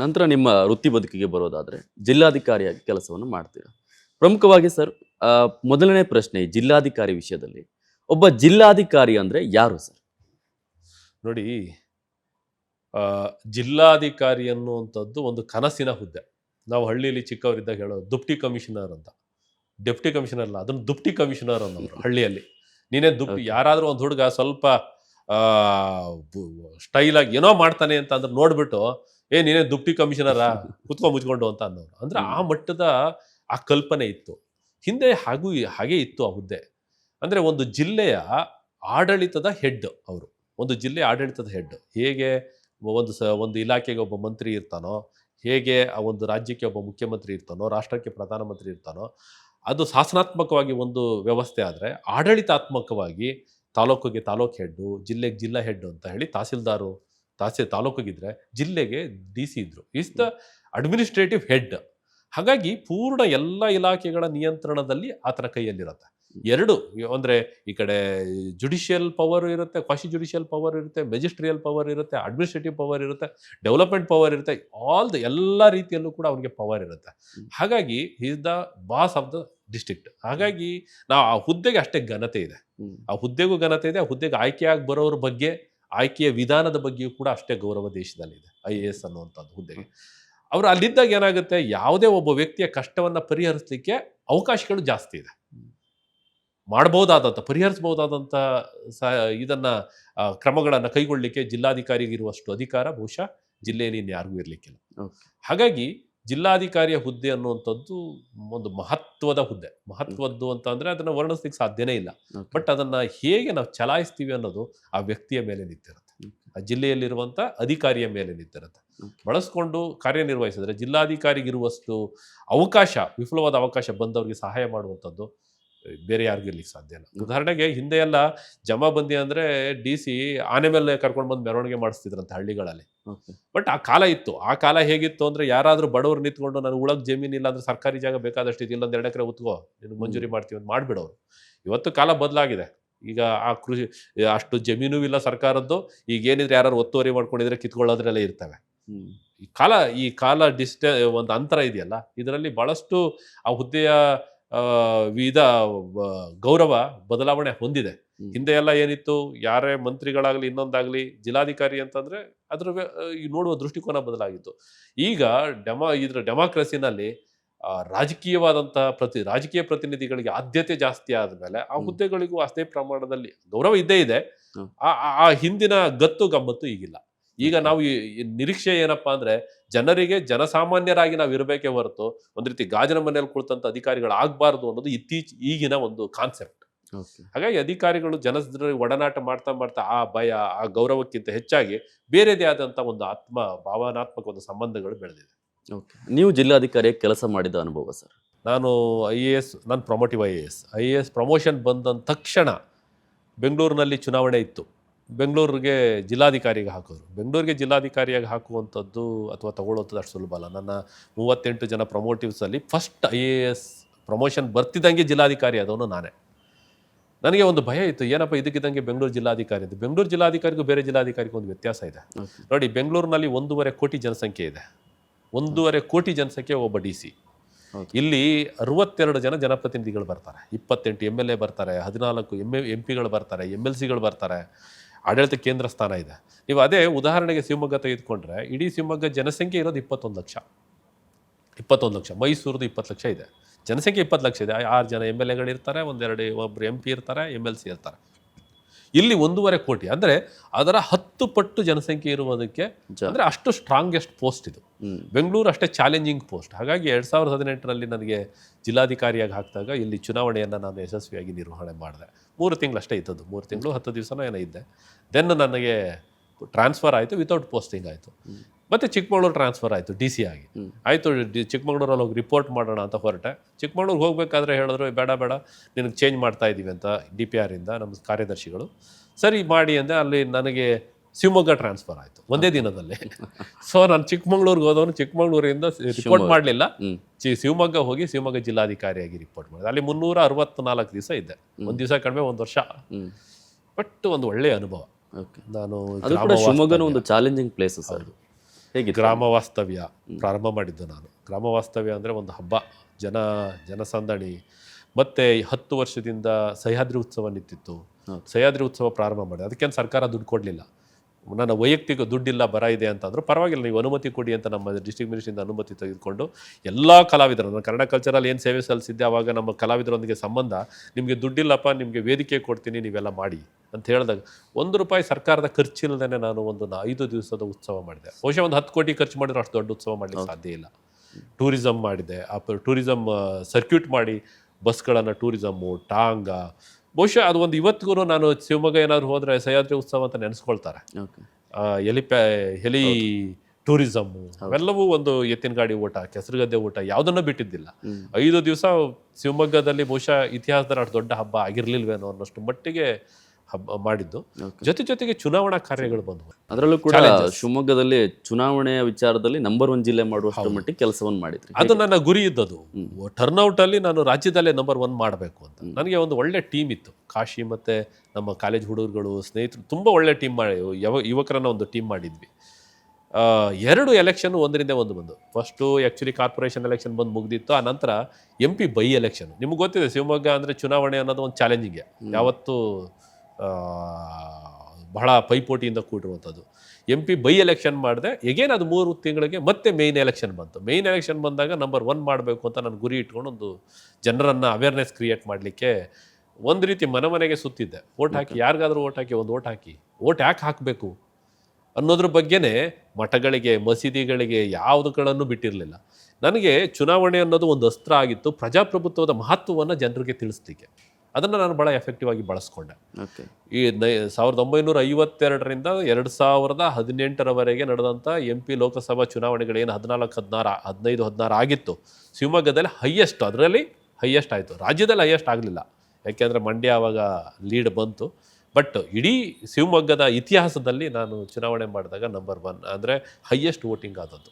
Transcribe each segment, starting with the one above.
ನಂತರ ನಿಮ್ಮ ವೃತ್ತಿ ಬದುಕಿಗೆ ಬರೋದಾದರೆ ಜಿಲ್ಲಾಧಿಕಾರಿಯಾಗಿ ಕೆಲಸವನ್ನು ಮಾಡ್ತೀರಾ? ಪ್ರಮುಖವಾಗಿ ಸರ್ ಮೊದಲನೇ ಪ್ರಶ್ನೆ ಜಿಲ್ಲಾಧಿಕಾರಿ ವಿಷಯದಲ್ಲಿ. ಒಬ್ಬ ಜಿಲ್ಲಾಧಿಕಾರಿ ಅಂದ್ರೆ ಯಾರು ಸರ್? ನೋಡಿ ಜಿಲ್ಲಾಧಿಕಾರಿ ಅನ್ನುವಂಥದ್ದು ಒಂದು ಕನಸಿನ ಹುದ್ದೆ. ನಾವು ಹಳ್ಳಿಯಲ್ಲಿ ಚಿಕ್ಕವರಿದ್ದಾಗ ಹೇಳೋದು ದುಪ್ಟಿ ಕಮಿಷನರ್ ಅಂತ. ಡೆಪ್ಟಿ ಕಮಿಷನರ್ ಅಲ್ಲ ಅದನ್ನು ದುಪ್ಟಿ ಕಮಿಷನರ್ ಅನ್ನೋರು ಹಳ್ಳಿಯಲ್ಲಿ. ನೀನೇ ದುಪ್ಟಿ Okay. ಯಾರಾದರೂ ಒಂದು ಹುಡುಗ ಸ್ವಲ್ಪ ಸ್ಟೈಲಾಗಿ ಏನೋ ಮಾಡ್ತಾನೆ ಅಂತ ಅಂದ್ರೆ ನೋಡ್ಬಿಟ್ಟು ಏ ನೀನೇ ದುಪ್ಟಿ ಕಮಿಷನರಾ? ಕುತ್ಕೊ ಮುಚ್ಕೊಂಡು ಅಂತ ಅನ್ನೋರು. ಅಂದ್ರೆ ಆ ಮಟ್ಟದ ಆ ಕಲ್ಪನೆ ಇತ್ತು. ಹಿಂದೆ ಹಾಗೂ ಹಾಗೆ ಇತ್ತು ಆ ಹುದ್ದೆ. ಅಂದ್ರೆ ಒಂದು ಜಿಲ್ಲೆಯ ಆಡಳಿತದ ಹೆಡ್ ಅವರು. ಒಂದು ಜಿಲ್ಲೆ ಆಡಳಿತದ ಹೆಡ್. ಹೇಗೆ ಒಂದು ಸ ಒಂದು ಇಲಾಖೆಗೆ ಒಬ್ಬ ಮಂತ್ರಿ ಇರ್ತಾನೋ ಹೇಗೆ ಆ ಒಂದು ರಾಜ್ಯಕ್ಕೆ ಒಬ್ಬ ಮುಖ್ಯಮಂತ್ರಿ ಇರ್ತಾನೋ ರಾಷ್ಟ್ರಕ್ಕೆ ಪ್ರಧಾನಮಂತ್ರಿ ಇರ್ತಾನೋ ಅದು ಶಾಸನಾತ್ಮಕವಾಗಿ ಒಂದು ವ್ಯವಸ್ಥೆ ಆದರೆ ಆಡಳಿತಾತ್ಮಕವಾಗಿ ತಾಲೂಕಿಗೆ ತಾಲೂಕು ಹೆಡ್ಡು, ಜಿಲ್ಲೆಗೆ ಜಿಲ್ಲಾ ಹೆಡ್ ಅಂತ ಹೇಳಿ ತಹಸೀಲ್ದಾರು ತಹಸೀಲ್ ತಾಲೂಕಿಗಿದ್ರೆ ಜಿಲ್ಲೆಗೆ ಡಿ ಸಿ ಇದ್ರು. ಈಸ್ ದ ಅಡ್ಮಿನಿಸ್ಟ್ರೇಟಿವ್ ಹೆಡ್ ಹಾಗಾಗಿ ಪೂರ್ಣ ಎಲ್ಲ ಇಲಾಖೆಗಳ ನಿಯಂತ್ರಣದಲ್ಲಿ ಆತನ ಕೈಯಲ್ಲಿರುತ್ತೆ. ಎರಡು, ಅಂದ್ರೆ ಈ ಕಡೆ ಜುಡಿಷಿಯಲ್ ಪವರ್ ಇರುತ್ತೆ ಕ್ವಾಶಿ ಜುಡಿಷಿಯಲ್ ಪವರ್ ಇರುತ್ತೆ ಮೆಜಿಸ್ಟ್ರಿಯಲ್ ಪವರ್ ಇರುತ್ತೆ ಅಡ್ಮಿನಿಸ್ಟ್ರೇಟಿವ್ ಪವರ್ ಇರುತ್ತೆ ಡೆವಲಪ್ಮೆಂಟ್ ಪವರ್ ಇರುತ್ತೆ ಆಲ್ ದ ಎಲ್ಲ ರೀತಿಯಲ್ಲೂ ಕೂಡ ಅವನಿಗೆ ಪವರ್ ಇರುತ್ತೆ. ಹಾಗಾಗಿ is the boss of the district ಹಾಗಾಗಿ ನಾವು ಆ ಹುದ್ದೆಗೆ ಅಷ್ಟೇ ಘನತೆ ಇದೆ. ಆ ಹುದ್ದೆಗೂ ಘನತೆ ಇದೆ ಆ ಹುದ್ದೆಗೆ ಆಯ್ಕೆಯಾಗಿ ಬರೋರ ಬಗ್ಗೆ ಆಯ್ಕೆಯ ವಿಧಾನದ ಬಗ್ಗೆಯೂ ಕೂಡ ಅಷ್ಟೇ ಗೌರವ ದೇಶದಲ್ಲಿದೆ ಐ ಎ ಎಸ್ ಅನ್ನುವಂಥದ್ದು ಹುದ್ದೆಗೆ. ಅವರು ಅಲ್ಲಿದ್ದಾಗ ಏನಾಗುತ್ತೆ ಯಾವುದೇ ಒಬ್ಬ ವ್ಯಕ್ತಿಯ ಕಷ್ಟವನ್ನ ಪರಿಹರಿಸಲಿಕ್ಕೆ ಅವಕಾಶಗಳು ಜಾಸ್ತಿ ಇದೆ. ಮಾಡಬಹುದಾದಂಥ ಪರಿಹರಿಸಬಹುದಾದಂಥ ಸ ಇದನ್ನ ಕ್ರಮಗಳನ್ನು ಕೈಗೊಳ್ಳಲಿಕ್ಕೆ ಜಿಲ್ಲಾಧಿಕಾರಿಗೆ ಇರುವಷ್ಟು ಅಧಿಕಾರ ಬಹುಶಃ ಜಿಲ್ಲೆಯಲ್ಲಿ ಇನ್ಯಾರಿಗೂ ಇರಲಿಕ್ಕಿಲ್ಲ. ಹಾಗಾಗಿ ಜಿಲ್ಲಾಧಿಕಾರಿಯ ಹುದ್ದೆ ಅನ್ನುವಂಥದ್ದು ಒಂದು ಮಹತ್ವದ ಹುದ್ದೆ. ಮಹತ್ವದ್ದು ಅಂತ ಅಂದ್ರೆ ಅದನ್ನ ವರ್ಣಿಸ್ಲಿಕ್ಕೆ ಸಾಧ್ಯನೇ ಇಲ್ಲ. ಬಟ್ ಅದನ್ನ ಹೇಗೆ ನಾವು ಚಲಾಯಿಸ್ತೀವಿ ಅನ್ನೋದು ಆ ವ್ಯಕ್ತಿಯ ಮೇಲೆ ನಿಂತಿರುತ್ತೆ. ಆ ಜಿಲ್ಲೆಯಲ್ಲಿರುವಂಥ ಅಧಿಕಾರಿಯ ಮೇಲೆ ನಿಂತಿರುತ್ತೆ. ಬಳಸ್ಕೊಂಡು ಕಾರ್ಯನಿರ್ವಹಿಸಿದ್ರೆ ಜಿಲ್ಲಾಧಿಕಾರಿಗಿರುವಷ್ಟು ಅವಕಾಶ ವಿಫಲವಾದ ಅವಕಾಶ ಬಂದವರಿಗೆ ಸಹಾಯ ಮಾಡುವಂಥದ್ದು ಬೇರೆ ಯಾರಿಗೂ ಇರ್ಲಿಕ್ಕೆ ಸಾಧ್ಯ ಇಲ್ಲ. ಉದಾಹರಣೆಗೆ ಹಿಂದೆ ಎಲ್ಲ ಜಮಾಬಂದಿ ಅಂದ್ರೆ ಡಿ ಸಿ ಆನೆ ಮೇಲೆ ಕರ್ಕೊಂಡು ಬಂದು ಮೆರವಣಿಗೆ ಮಾಡಿಸ್ತಿದ್ರಂತೆ ಹಳ್ಳಿಗಳಲ್ಲಿ. ಬಟ್ ಆ ಕಾಲ ಇತ್ತು. ಆ ಕಾಲ ಹೇಗಿತ್ತು ಅಂದ್ರೆ ಯಾರಾದ್ರೂ ಬಡವರು ನಿಂತ್ಕೊಂಡು ನನಗೆ ಉಳಕ್ ಜಮೀನು ಇಲ್ಲ ಅಂದ್ರೆ ಸರ್ಕಾರಿ ಜಾಗ ಬೇಕಾದಷ್ಟು ಇದೆ ಇಲ್ಲೊಂದು ಎರಡು ಎಕರೆ ಉತ್ಕೋ. ನಿನ್ನ ಮಂಜೂರಿ ಮಾಡ್ತೀವಿ ಅಂತ ಮಾಡ್ಬಿಡೋರು. ಇವತ್ತು ಕಾಲ ಬದಲಾಗಿದೆ. ಈಗ ಆ ಕೃಷಿ ಅಷ್ಟು ಜಮೀನು ಇಲ್ಲ ಸರ್ಕಾರದ್ದು. ಈಗ ಏನಿದ್ರೆ ಯಾರು ಒತ್ತುವರಿ ಮಾಡ್ಕೊಂಡಿದ್ರೆ ಕಿತ್ಕೊಳ್ಳೋದ್ರೆಲ್ಲ ಇರ್ತವೆ. ಈ ಕಾಲ ಈ ಕಾಲ ಡಿಸ್ಟ ಒಂದು ಅಂತರ ಇದೆಯಲ್ಲ ಇದರಲ್ಲಿ ಬಹಳಷ್ಟು ಆ ಹುದ್ದೆಯ ವಿಧ ಗೌರವ ಬದಲಾವಣೆ ಹೊಂದಿದೆ. ಹಿಂದೆ ಎಲ್ಲ ಏನಿತ್ತು ಯಾರೇ ಮಂತ್ರಿಗಳಾಗ್ಲಿ ಇನ್ನೊಂದಾಗ್ಲಿ ಜಿಲ್ಲಾಧಿಕಾರಿ ಅಂತಂದ್ರೆ ಅದ್ರ ಈ ನೋಡುವ ದೃಷ್ಟಿಕೋನ ಬದಲಾಗಿತ್ತು. ಈಗ ಡೆಮಾ ಇದ್ರ ಡೆಮಾಕ್ರಸಿನಲ್ಲಿ ಆ, ರಾಜಕೀಯವಾದಂತಹ ಪ್ರತಿ ರಾಜಕೀಯ ಪ್ರತಿನಿಧಿಗಳಿಗೆ ಆದ್ಯತೆ ಜಾಸ್ತಿ ಆದ್ಮೇಲೆ ಆ ಹುದ್ದೆಗಳಿಗೂ ಅಷ್ಟೇ ಪ್ರಮಾಣದಲ್ಲಿ ಗೌರವ ಇದ್ದೇ ಇದೆ. ಆ ಹಿಂದಿನ ಗತ್ತು ಗಮ್ಮತ್ತು ಈಗಿಲ್ಲ. ಈಗ ನಾವು ನಿರೀಕ್ಷೆ ಏನಪ್ಪಾ ಅಂದ್ರೆ ಜನರಿಗೆ ಜನಸಾಮಾನ್ಯರಾಗಿ ನಾವು ಇರಬೇಕೇ ಹೊರತು ಒಂದ್ ರೀತಿ ಗಾಜಿನ ಮನೆಯಲ್ಲಿ ಕುಳಿತಂತ ಅಧಿಕಾರಿಗಳು ಆಗ್ಬಾರ್ದು ಅನ್ನೋದು ಇತ್ತೀಚೆ ಈಗಿನ ಒಂದು ಕಾನ್ಸೆಪ್ಟ್. ಹಾಗಾಗಿ ಅಧಿಕಾರಿಗಳು ಜನರ ಒಡನಾಟ ಮಾಡ್ತಾ ಮಾಡ್ತಾ ಆ ಭಯ ಆ ಗೌರವಕ್ಕಿಂತ ಹೆಚ್ಚಾಗಿ ಬೇರೆದೇ ಆದಂತ ಒಂದು ಆತ್ಮ ಭಾವನಾತ್ಮಕ ಒಂದು ಸಂಬಂಧಗಳು ಬೆಳೆದಿದೆ. ಓಕೆ ನೀವು ಜಿಲ್ಲಾಧಿಕಾರಿಯಾಗಿ ಕೆಲಸ ಮಾಡಿದ ಅನುಭವ ಸರ್? ನಾನು ಐ ಎ ಎಸ್ ನಾನು promotive I A S I A S promotion ಬಂದ ತಕ್ಷಣ ಬೆಂಗಳೂರಿನಲ್ಲಿ ಚುನಾವಣೆ ಇತ್ತು. ಬೆಂಗಳೂರಿಗೆ ಜಿಲ್ಲಾಧಿಕಾರಿಗೆ ಹಾಕೋರು. ಬೆಂಗಳೂರಿಗೆ ಜಿಲ್ಲಾಧಿಕಾರಿಯಾಗಿ ಹಾಕುವಂಥದ್ದು ಅಥವಾ ತಗೊಳ್ಳುವಂಥದ್ದು ಅಷ್ಟು ಸುಲಭ ಅಲ್ಲ. ನನ್ನ ಮೂವತ್ತೆಂಟು ಜನ ಪ್ರಮೋಟಿವ್ಸಲ್ಲಿ first I A S promotion ಬರ್ತಿದ್ದಂಗೆ ಜಿಲ್ಲಾಧಿಕಾರಿ ಆದವನು ನಾನೇ. ನನಗೆ ಒಂದು ಭಯ ಇತ್ತು ಏನಪ್ಪ ಇದಕ್ಕಿದ್ದಂಗೆ ಬೆಂಗಳೂರು ಜಿಲ್ಲಾಧಿಕಾರಿ ಅಂತ. ಬೆಂಗಳೂರು ಜಿಲ್ಲಾಧಿಕಾರಿಗೂ ಬೇರೆ ಜಿಲ್ಲಾಧಿಕಾರಿಗೂ ಒಂದು ವ್ಯತ್ಯಾಸ ಇದೆ. ನೋಡಿ ಬೆಂಗಳೂರಿನಲ್ಲಿ ಒಂದೂವರೆ ಕೋಟಿ ಜನಸಂಖ್ಯೆ ಇದೆ. ಒಂದೂವರೆ ಕೋಟಿ ಜನಸಂಖ್ಯೆ ಒಬ್ಬ ಡಿ ಸಿ. ಇಲ್ಲಿ ಅರವತ್ತೆರಡು ಜನ ಜನಪ್ರತಿನಿಧಿಗಳು ಬರ್ತಾರೆ. ಇಪ್ಪತ್ತೆಂಟು ಎಂ ಎಲ್ ಎ ಬರ್ತಾರೆ ಹದಿನಾಲ್ಕು ಎಂ ಎ ಪಿಗಳು ಬರ್ತಾರೆ ಎಂ ಎಲ್ ಸಿಗಳು ಬರ್ತಾರೆ. ಆಡಳಿತ ಕೇಂದ್ರ ಸ್ಥಾನ ಇದೆ. ನೀವು ಅದೇ ಉದಾಹರಣೆಗೆ ಶಿವಮೊಗ್ಗ ತೆಗೆದುಕೊಂಡ್ರೆ ಇಡೀ ಶಿವಮೊಗ್ಗ ಜನಸಂಖ್ಯೆ ಇರೋದು ಇಪ್ಪತ್ತೊಂದು ಲಕ್ಷ. ಇಪ್ಪತ್ತೊಂದು ಲಕ್ಷ. ಮೈಸೂರದು ಇಪ್ಪತ್ತು ಲಕ್ಷ ಇದೆ. ಜನಸಂಖ್ಯೆ ಇಪ್ಪತ್ತು ಲಕ್ಷ ಇದೆ. ಆರು ಜನ ಎಂ ಎಲ್ ಎಗಳಿರ್ತಾರೆ ಒಂದೆರಡು ಒಬ್ಬರು ಎಂ ಪಿ ಇರ್ತಾರೆ ಎಂ ಎಲ್ ಸಿ ಇರ್ತಾರೆ. ಇಲ್ಲಿ ಒಂದೂವರೆ ಕೋಟಿ. ಅಂದರೆ ಅದರ ಹತ್ತು ಪಟ್ಟು ಜನಸಂಖ್ಯೆ ಇರುವುದಕ್ಕೆ ಅಂದರೆ ಅಷ್ಟು ಸ್ಟ್ರಾಂಗೆಸ್ಟ್ ಪೋಸ್ಟ್ ಇದು. ಬೆಂಗಳೂರು ಅಷ್ಟೇ ಚಾಲೆಂಜಿಂಗ್ ಪೋಸ್ಟ್ ಹಾಗಾಗಿ ಎರಡು ಸಾವಿರದ ಹದಿನೆಂಟರಲ್ಲಿ ನನಗೆ ಜಿಲ್ಲಾಧಿಕಾರಿಯಾಗಿ ಹಾಕಿದಾಗ ಇಲ್ಲಿ ಚುನಾವಣೆಯನ್ನು ನಾನು ಯಶಸ್ವಿಯಾಗಿ ನಿರ್ವಹಣೆ ಮಾಡಿದೆ. ಮೂರು ತಿಂಗಳು ಅಷ್ಟೇ ಇದ್ದದ್ದು. ಮೂರು ತಿಂಗಳು ಹತ್ತು ದಿವಸನೂ ಏನೋ ಇದ್ದೆ. ದೆನ್ ನನಗೆ ಟ್ರಾನ್ಸ್ಫರ್ ಆಯಿತು ವಿತೌಟ್ ಪೋಸ್ಟಿಂಗ್ ಆಯಿತು. ಮತ್ತೆ ಚಿಕ್ಕಮಗಳೂರು ಟ್ರಾನ್ಸ್ಫರ್ ಆಯಿತು ಡಿ ಸಿ ಆಗಿ. ಆಯಿತು ಡಿ ಚಿಕ್ಕಮಗಳೂರಲ್ಲಿ ಹೋಗಿ ರಿಪೋರ್ಟ್ ಮಾಡೋಣ ಅಂತ ಹೊರಟೆ. ಚಿಕ್ಕಮಗಳೂರಿಗೆ ಹೋಗಬೇಕಾದ್ರೆ ಹೇಳಿದ್ರು ಬೇಡ ಬೇಡ ನಿನಗೆ ಚೇಂಜ್ ಮಾಡ್ತಾ ಇದ್ದೀವಿ ಅಂತ ಡಿ ಪಿ ಆರಿಂದ ನಮ್ಮ ಕಾರ್ಯದರ್ಶಿಗಳು. ಸರಿ ಮಾಡಿ ಅಂದರೆ ಅಲ್ಲಿ ನನಗೆ ಶಿವಮೊಗ್ಗ ಟ್ರಾನ್ಸ್ಫರ್ ಆಯಿತು ಒಂದೇ ದಿನದಲ್ಲಿ. ಸೊ ನಾನು ಚಿಕ್ಕಮಗಳೂರಿಗೆ ಹೋದವನು ಚಿಕ್ಕಮಗಳೂರಿಂದ ರಿಪೋರ್ಟ್. ಮಾಡಲಿಲ್ಲ. ಶಿವಮೊಗ್ಗ ಹೋಗಿ ಶಿವಮೊಗ್ಗ ಜಿಲ್ಲಾಧಿಕಾರಿಯಾಗಿ ರಿಪೋರ್ಟ್ ಮಾಡಿದೆ. ಅಲ್ಲಿ ಮುನ್ನೂರ ಅರವತ್ನಾಲ್ಕು ದಿವಸ ಇದ್ದೆ ಒಂದು ದಿವಸ ಕಡಿಮೆ ಒಂದು ವರ್ಷ. ಬಟ್ ಒಂದು ಒಳ್ಳೆಯ ಅನುಭವ. ನಾನು ಅದು ಶಿವಮೊಗ್ಗನ ಒಂದು ಚಾಲೆಂಜಿಂಗ್ ಪ್ಲೇಸ್ ಸರ್. ಹೇಗಿತ್ತು? ಗ್ರಾಮ ವಾಸ್ತವ್ಯ ಪ್ರಾರಂಭ ಮಾಡಿದ್ದು ನಾನು. ಗ್ರಾಮ ವಾಸ್ತವ್ಯ ಅಂದರೆ ಒಂದು ಹಬ್ಬ. ಜನ ಜನಸಂದಣಿ. ಮತ್ತೆ ಹತ್ತು ವರ್ಷದಿಂದ ಸಹ್ಯಾದ್ರಿ ಉತ್ಸವ ನಿಂತಿತ್ತು. ಸಹ್ಯಾದ್ರಿ ಉತ್ಸವ ಪ್ರಾರಂಭ ಮಾಡಿದೆ. ಅದಕ್ಕೇನು ಸರ್ಕಾರ ದುಡ್ಡು ಕೊಡಲಿಲ್ಲ. ನನ್ನ ವೈಯಕ್ತಿಕ ದುಡ್ಡಿಲ್ಲ ಬರ ಇದೆ ಅಂತಂದ್ರು ಪರವಾಗಿಲ್ಲ ನೀವು ಅನುಮತಿ ಕೊಡಿ ಅಂತ ನಮ್ಮ ಡಿಸ್ಟ್ರಿಕ್ಟ್ ಮಿನಿಸ್ಟ್ರಿಂದ ಅನುಮತಿ ತೆಗೆದುಕೊಂಡು ಎಲ್ಲ ಕಲಾವಿದರು ನಾನು ಕನ್ನಡ ಕಲ್ಚರಲ್ಲಿ ಏನು ಸೇವೆ ಸಲ್ಲಿಸಿದ್ದೆ ಆವಾಗ ನಮ್ಮ ಕಲಾವಿದರೊಂದಿಗೆ ಸಂಬಂಧ ನಿಮಗೆ ದುಡ್ಡಿಲ್ಲಪ್ಪ ನಿಮಗೆ ವೇದಿಕೆ ಕೊಡ್ತೀನಿ ನೀವೆಲ್ಲ ಮಾಡಿ ಅಂತ ಹೇಳಿದಾಗ ಒಂದು ರೂಪಾಯಿ ಸರ್ಕಾರದ ಖರ್ಚಿಲ್ಲದೇ ನಾನು ಒಂದು ಐದು ದಿವಸದ ಉತ್ಸವ ಮಾಡಿದೆ. ಬಹುಶಃ ಒಂದು ಹತ್ತು ಕೋಟಿ ಖರ್ಚು ಮಾಡಿದ್ರೆ ಅಷ್ಟು ದೊಡ್ಡ ಉತ್ಸವ ಮಾಡಲಿಕ್ಕೆ ಸಾಧ್ಯ ಇಲ್ಲ. ಟೂರಿಸಮ್ ಮಾಡಿದೆ. ಆ ಟೂರಿಸಮ್ ಸರ್ಕ್ಯೂಟ್ ಮಾಡಿ ಬಸ್ಗಳನ್ನು ಟೂರಿಸಮ್ಮು ಟಾಂಗ ಬಹುಶಃ ಅದು ಒಂದು ಇವತ್ತಿಗೂ ನಾನು ಶಿವಮೊಗ್ಗ ಏನಾದ್ರು ಹೋದರೆ ಸಹ್ಯಾದ್ರಿ ಉತ್ಸವ ಅಂತ ನೆನೆಸ್ಕೊಳ್ತಾರೆ. ಎಲಿ ಹೆಲಿ ಟೂರಿಸಮ್ಮು ಅವೆಲ್ಲವೂ ಒಂದು ಎತ್ತಿನ ಗಾಡಿ ಊಟ ಕೆಸರುಗದ್ದೆ ಊಟ ಯಾವುದನ್ನು ಬಿಟ್ಟಿದ್ದಿಲ್ಲ. ಐದು ದಿವಸ ಶಿವಮೊಗ್ಗದಲ್ಲಿ ಬಹುಶಃ ಇತಿಹಾಸದ ಅಷ್ಟು ದೊಡ್ಡ ಹಬ್ಬ ಆಗಿರ್ಲಿಲ್ವೇನೋ ಅನ್ನೋಷ್ಟು ಮಟ್ಟಿಗೆ ಮಾಡಿದ್ದು. ಜೊತೆ ಜೊತೆಗೆ ಚುನಾವಣಾ ಕಾರ್ಯಗಳು ಬಂದವು. ಅದರಲ್ಲೂ ಕೂಡ. ಶಿವಮೊಗ್ಗದಲ್ಲಿ ಚುನಾವಣೆಯ ವಿಚಾರದಲ್ಲಿ ನಂಬರ್ ಒನ್ ಜಿಲ್ಲೆ ಮಾಡುವ ಮಟ್ಟಿಗೆ ಕೆಲಸವನ್ನು ಮಾಡಿದ್ರು. ಅದು ನನ್ನ ಗುರಿ ಇದ್ದದು ಟರ್ನ್ಔಟ್ ಅಲ್ಲಿ ನಾನು ರಾಜ್ಯದಲ್ಲೇ ನಂಬರ್ ಒನ್ ಮಾಡಬೇಕು ಅಂತ. ನನಗೆ ಒಂದು ಒಳ್ಳೆ ಟೀಮ್ ಇತ್ತು. ಕಾಶಿ ಮತ್ತೆ ನಮ್ಮ ಕಾಲೇಜ್ ಹುಡುಗರುಗಳು ಸ್ನೇಹಿತರು ತುಂಬ ಒಳ್ಳೆ ಟೀಮ್ ಮಾಡಿ ಯವ ಯುವಕರನ್ನ ಒಂದು ಟೀಮ್ ಮಾಡಿದ್ವಿ. ಆ, ಎರಡು ಎಲೆಕ್ಷನ್ ಒಂದರಿಂದ ಒಂದು ಬಂದು. ಫಸ್ಟು ಆ್ಯಕ್ಚುಲಿ ಕಾರ್ಪೊರೇಷನ್ ಎಲೆಕ್ಷನ್ ಬಂದು ಮುಗ್ದಿತ್ತು. ಆ ನಂತರ ಎಂ ಪಿ ಬೈ ಎಲೆಕ್ಷನ್ ನಿಮ್ಗೆ ಗೊತ್ತಿದೆ ಶಿವಮೊಗ್ಗ ಅಂದರೆ ಚುನಾವಣೆ ಅನ್ನೋದು ಒಂದು ಚಾಲೆಂಜಿಂಗ್ ಯಾವತ್ತೂ ಬಹಳ ಪೈಪೋಟಿಯಿಂದ ಕೂಡಿರುವಂಥದ್ದು. ಎಂ ಪಿ ಬೈ ಎಲೆಕ್ಷನ್ ಮಾಡಿದೆ. ಎಗೇನ್ ಅದು ಮೂರು ತಿಂಗಳಿಗೆ ಮತ್ತೆ ಮೇಯ್ನ್ ಎಲೆಕ್ಷನ್ ಬಂತು. ಮೇಯ್ನ್ ಎಲೆಕ್ಷನ್ ಬಂದಾಗ ನಂಬರ್ ಒನ್ ಮಾಡಬೇಕು ಅಂತ ನಾನು ಗುರಿ ಇಟ್ಕೊಂಡು ಒಂದು ಜನರನ್ನು ಅವೇರ್ನೆಸ್ ಕ್ರಿಯೇಟ್ ಮಾಡಲಿಕ್ಕೆ ಒಂದು ರೀತಿ ಮನೆ ಮನೆಗೆ ಸುತ್ತಿದ್ದೆ. ಓಟ್ ಹಾಕಿ ಯಾರಿಗಾದರೂ ಓಟ್ ಹಾಕಿ ಒಂದು ಓಟ್ ಹಾಕಿ. ಓಟ್ ಯಾಕೆ ಹಾಕಬೇಕು? ಅನ್ನೋದ್ರ ಬಗ್ಗೆನೇ ಮಠಗಳಿಗೆ ಮಸೀದಿಗಳಿಗೆ ಯಾವುದುಗಳನ್ನು ಬಿಟ್ಟಿರಲಿಲ್ಲ. ನನಗೆ ಚುನಾವಣೆ ಅನ್ನೋದು ಒಂದು ಅಸ್ತ್ರ ಆಗಿತ್ತು. ಪ್ರಜಾಪ್ರಭುತ್ವದ ಮಹತ್ವವನ್ನು ಜನರಿಗೆ ತಿಳಿಸ್ಲಿಕ್ಕೆ. ಅದನ್ನು ನಾನು ಭಾಳ ಎಫೆಕ್ಟಿವ್ ಆಗಿ ಬಳಸ್ಕೊಂಡೆ. ಈ ನೈ ಸಾವಿರದ ಒಂಬೈನೂರ ಐವತ್ತೆರಡರಿಂದ ಎರಡು ಸಾವಿರದ ಹದಿನೆಂಟರವರೆಗೆ ನಡೆದಂಥ ಎಂ ಪಿ ಲೋಕಸಭಾ ಚುನಾವಣೆಗಳೇನು ಹದಿನಾಲ್ಕು ಹದಿನಾರು ಹದಿನೈದು ಹದಿನಾರು ಆಗಿತ್ತು. ಶಿವಮೊಗ್ಗದಲ್ಲಿ ಹೈಯೆಸ್ಟ್ ಅದರಲ್ಲಿ ಹೈಯೆಸ್ಟ್ ಆಯಿತು. ರಾಜ್ಯದಲ್ಲಿ ಹೈಯೆಸ್ಟ್ ಆಗಲಿಲ್ಲ. ಯಾಕೆಂದರೆ ಮಂಡ್ಯ ಆವಾಗ ಲೀಡ್ ಬಂತು. ಬಟ್ ಇಡೀ ಶಿವಮೊಗ್ಗದ ಇತಿಹಾಸದಲ್ಲಿ ನಾನು ಚುನಾವಣೆ ಮಾಡಿದಾಗ ನಂಬರ್ ಒನ್ ಅಂದರೆ ಹೈಯೆಸ್ಟ್ ವೋಟಿಂಗ್ ಆದದ್ದು.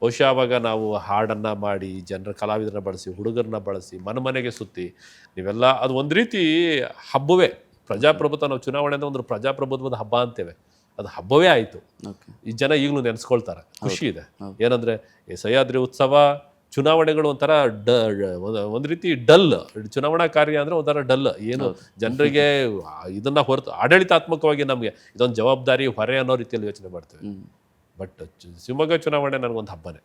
ಬಹುಶಃ ಆವಾಗ ನಾವು ಹಾಡನ್ನು ಮಾಡಿ ಜನರ ಕಲಾವಿದರನ್ನ ಬಳಸಿ ಹುಡುಗರನ್ನ ಬಳಸಿ ಮನೆ ಮನೆಗೆ ಸುತ್ತಿ ನೀವೆಲ್ಲ ಅದು ಒಂದು ರೀತಿ ಹಬ್ಬವೇ. ಪ್ರಜಾಪ್ರಭುತ್ವ ನಾವು ಚುನಾವಣೆ ಅಂದರೆ ಒಂದು ಪ್ರಜಾಪ್ರಭುತ್ವದ ಹಬ್ಬ ಅಂತೇವೆ. ಅದು ಹಬ್ಬವೇ ಆಯಿತು. ಈ ಜನ ಈಗಲೂ ನೆನೆಸ್ಕೊಳ್ತಾರೆ. ಖುಷಿ ಇದೆ. ಏನಂದರೆ ಸಹ್ಯಾದ್ರಿ ಉತ್ಸವ ಚುನಾವಣೆಗಳು ಒಂಥರ ಡ ಒಂದು- ರೀತಿ ಡಲ್. ಚುನಾವಣಾ ಕಾರ್ಯ ಅಂದರೆ ಒಂಥರ ಡಲ್. ಏನು ಜನರಿಗೆ ಇದನ್ನ ಹೊರತು ಆಡಳಿತಾತ್ಮಕವಾಗಿ ನಮಗೆ ಇದೊಂದು ಜವಾಬ್ದಾರಿ ಹೊರೆ ಅನ್ನೋ ರೀತಿಯಲ್ಲಿ ಯೋಚನೆ ಮಾಡ್ತೇವೆ. ಬಟ್ ಶಿವಮೊಗ್ಗ ಚುನಾವಣೆ ನನಗೊಂದು ಹಬ್ಬನೇ.